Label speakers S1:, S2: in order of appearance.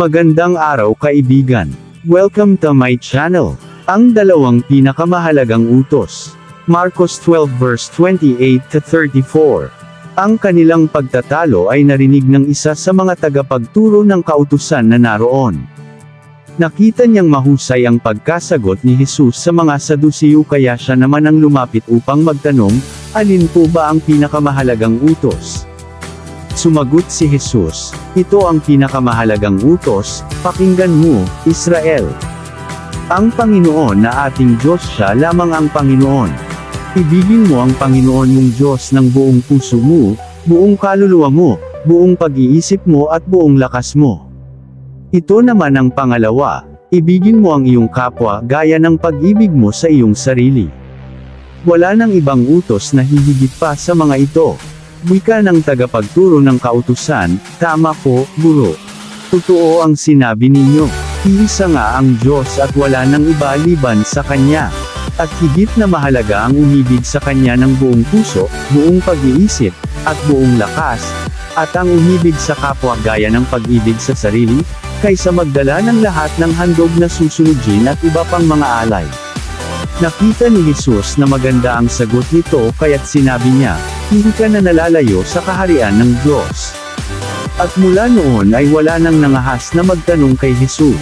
S1: Magandang araw kaibigan. Welcome to my channel. Ang dalawang pinakamahalagang utos. Marcos 12 verse 28 to 34. Ang kanilang pagtatalo ay narinig ng isa sa mga tagapagturo ng kautusan na naroon. Nakita niyang mahusay ang pagkasagot ni Jesus sa mga sadusiyo kaya siya naman ang lumapit upang magtanong, alin po ba ang pinakamahalagang utos? Sumagot si Jesus, ito ang pinakamahalagang utos, pakinggan mo, Israel. Ang Panginoon na ating Diyos siya lamang ang Panginoon. Ibigin mo ang Panginoon mong Diyos ng buong puso mo, buong kaluluwa mo, buong pag-iisip mo at buong lakas mo. Ito naman ang pangalawa, ibigin mo ang iyong kapwa gaya ng pag-ibig mo sa iyong sarili. Wala nang ibang utos na hihigit pa sa mga ito. Wika ng tagapagturo ng kautusan, tama po, guro. Totoo ang sinabi ninyo. Iisa nga ang Diyos at wala nang iba liban sa Kanya. At higit na mahalaga ang umibig sa Kanya ng buong puso, buong pag-iisip, at buong lakas, at ang umibig sa kapwa gaya ng pag-ibig sa sarili, kaysa magdala ng lahat ng handog na susunugin at iba pang mga alay. Nakita ni Jesus na maganda ang sagot nito kaya't sinabi niya, hindi ka na nalalayo sa kaharian ng Diyos. At mula noon ay wala nang nangahas na magtanong kay Jesus.